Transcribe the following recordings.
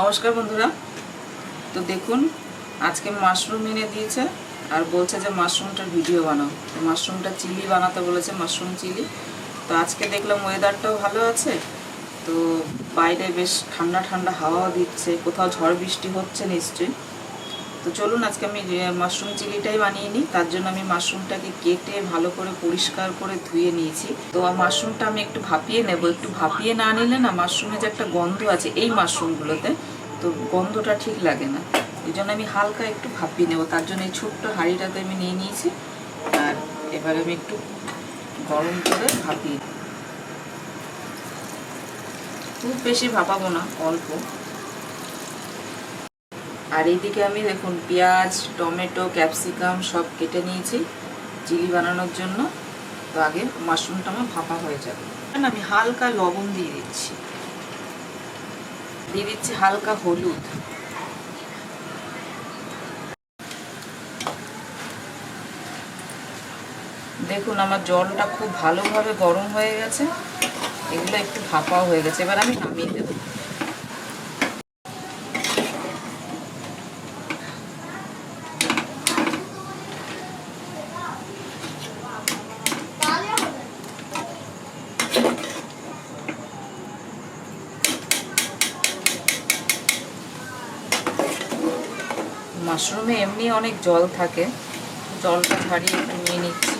নমস্কার বন্ধুরা। তো দেখুন, আজকে মাশরুম এনে দিয়েছে আর বলছে যে মাশরুমটার ভিডিও বানাও। তো মাশরুমটা চিলি বানাতে বলেছে, মাশরুম চিলি। তো আজকে দেখলাম ওয়েদারটাও ভালো আছে। তো বাইরে বেশ ঠান্ডা ঠান্ডা হাওয়াও দিচ্ছে, কোথাও ঝড় বৃষ্টি হচ্ছে নিশ্চয়ই। তো চলুন, আজকে আমি মাশরুম চিলিটাই বানিয়ে নিই। তার জন্য আমি মাশরুমটাকে কেটে ভালো করে পরিষ্কার করে ধুয়ে নিয়েছি। তো মাশরুমটা আমি একটু ভাপিয়ে নেব। একটু ভাপিয়ে না নিলে না মাশরুমে যে একটা গন্ধ আছে এই মাশরুমগুলোতে, তো গন্ধটা ঠিক লাগে না। এই জন্য আমি হালকা একটু ভাপিয়ে নেব। তার জন্য এই ছোট্ট হাঁড়িটাতে আমি নিয়ে নিয়েছি। আর এবার আমি একটু গরম করে ভাপিয়ে খুব বেশি ভাপাবো না, অল্প। আর এইদিকে আমি দেখুন, পেঁয়াজ, টমেটো, ক্যাপসিকাম সব কেটে নিয়েছি, চিলি বানানোর জন্য। তো আগে মাশরুমটা আমার ভাপা হয়ে যাবে। আমি হালকা লবণ দিয়ে দিচ্ছি। দিয়ে দিচ্ছি হালকা হলুদ। দেখুন, আমার জলটা খুব ভালোভাবে গরম হয়ে গেছে। এগুলো একটু ভাপাও হয়ে গেছে। এবার আমি নামিয়ে দেবো। মাশরুমে এমনি অনেক জল থাকে। জলটা ছাড়িয়ে একটু নিয়ে নিচ্ছি।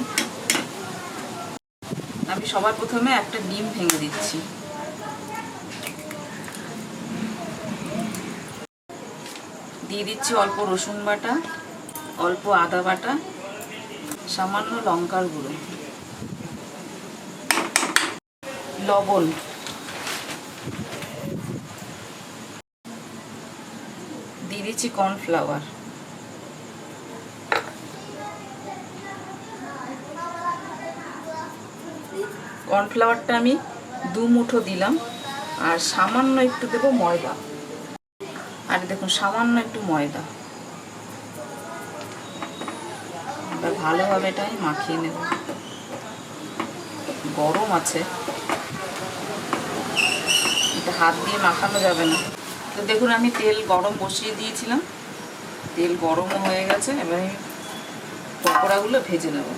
আমি সবার প্রথমে একটা ডিম ভেঙে দিচ্ছি। দিয়ে দিচ্ছি অল্প রসুন বাটা, অল্প আদা বাটা, সামান্য লঙ্কার গুঁড়ো। লবণ। দিয়ে দিচ্ছি কর্নফ্লাওয়ার। কর্নফ্লাওয়ারটা আমি দু মুঠো দিলাম, আর সামান্য একটু দেবো ময়দা। আর দেখুন, সামান্য একটু ময়দা। ভালোভাবে এটা আমি মাখিয়ে নেব। গরম আছে। এটা হাত দিয়ে মাখানো যাবে না। তো দেখুন, আমি তেল গরম বসিয়ে দিয়েছিলাম। তেল গরমও হয়ে গেছে। এবার আমি পকোড়াগুলো ভেজে নেব।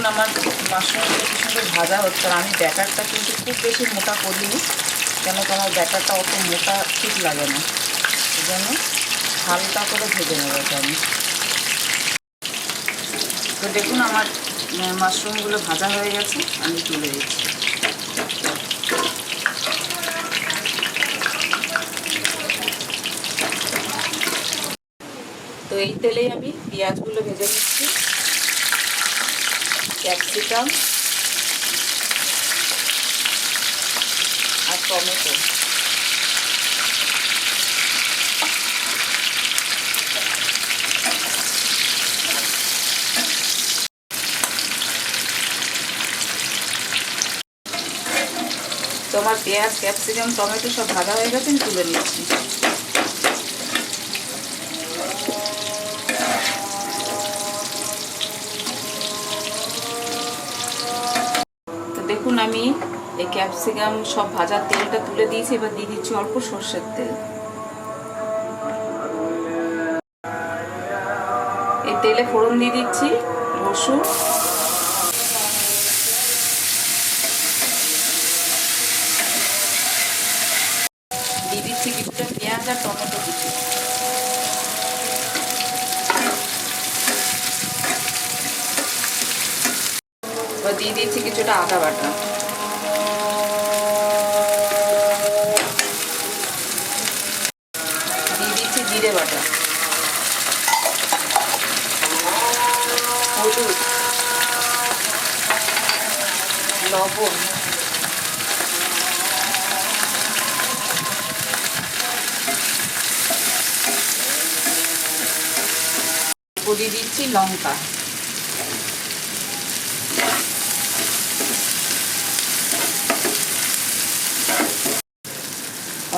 দেখুন আমার মাশরুমটা কি সুন্দর ভাজা হচ্ছে আর আমি ব্যাটারটা কিন্তু খুব বেশি মোটা করিনি, কেন তো আমার ব্যাটারটা অত মোটা ঠিক লাগে না। জন্য হালকা করে ভেজে নেব আমি। তো দেখুন আমার মাশরুমগুলো ভাজা হয়ে গেছে, আমি তুলে দিচ্ছি। তো এই তেলেই আমি পেঁয়াজগুলো ভেজে নিচ্ছি। ক্যাপসিকাম আর টমেটো। তোমার পেঁয়াজ ক্যাপসিকাম টমেটো সব ভাজা হয়ে গেছে তুলে নিচ্ছি। ক্যাপসিকাম সব ভাজার তেলটা তুলে দিয়েছি, এবার দিয়ে দিচ্ছি অল্প সর্ষের তেল। এই তেলে ফোড়ন দিয়ে দিচ্ছি, রসুন। দিয়ে দিচ্ছি কিছুটা পেঁয়াজ আর টমেটো এবার দিয়ে দিচ্ছি কিছুটা আদা বাটা দিয়ে দিচ্ছি জিরে বাটা হলুদ লবণ দিয়ে দিচ্ছি লঙ্কা।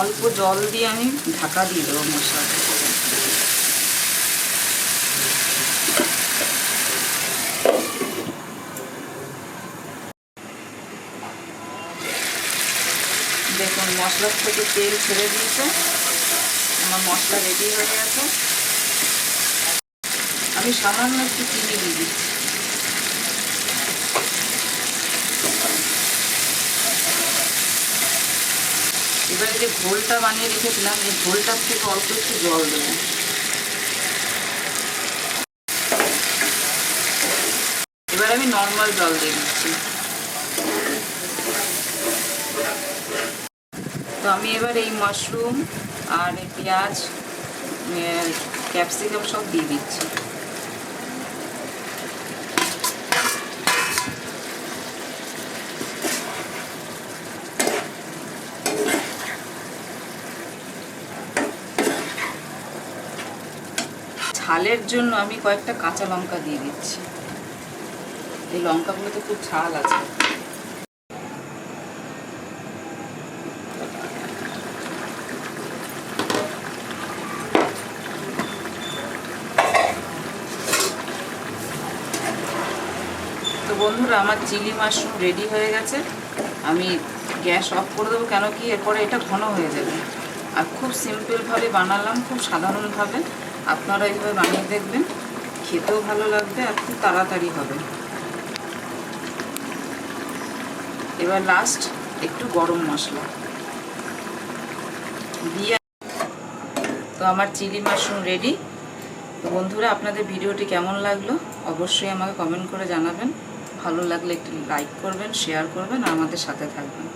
অল্প জল দিয়ে আমি ঢাকা দিয়ে দেবো মশলাটা। মশলার থেকে তেল ছেড়ে দিয়েছে। আমার মশলা রেডি হয়ে গেছে। আমি সামান্য একটু চিনি দিয়ে দিচ্ছি। এবারে যে ঘোলটা বানিয়ে রেখেছিলাম, এই ঘোলটার থেকে অল্প একটু জল দেবো। এবার আমি নর্মাল জল দিয়ে দিচ্ছি। তো আমি এবার এই মাশরুম আর পেঁয়াজ ক্যাপসিকাম সব দিয়ে দিচ্ছি। ঝালের জন্য আমি কয়েকটা কাঁচা লঙ্কা দিয়ে দিচ্ছি। এই লঙ্কাগুলোতে খুব ঝাল আছে। বন্ধুরা, আমার চিলি মাশরুম রেডি হয়ে গেছে। আমি গ্যাস অফ করে দেবো কেন কি এরপরে এটা ঘন হয়ে যাবে। আর খুব সিম্পলভাবে বানালাম, খুব সাধারণভাবে। আপনারা এইভাবে বানিয়ে দেখবেন, খেতেও ভালো লাগবে আর খুব তাড়াতাড়ি হবে। এবার লাস্ট একটু গরম মশলা। দিয়ে তো আমার চিলি মাশরুম রেডি বন্ধুরা, আপনাদের ভিডিওটি কেমন লাগল? অবশ্যই আমাকে কমেন্ট করে জানাবেন। ভালো লাগলে একটু লাইক করবেন শেয়ার করবেন আমাদের সাথে থাকবেন।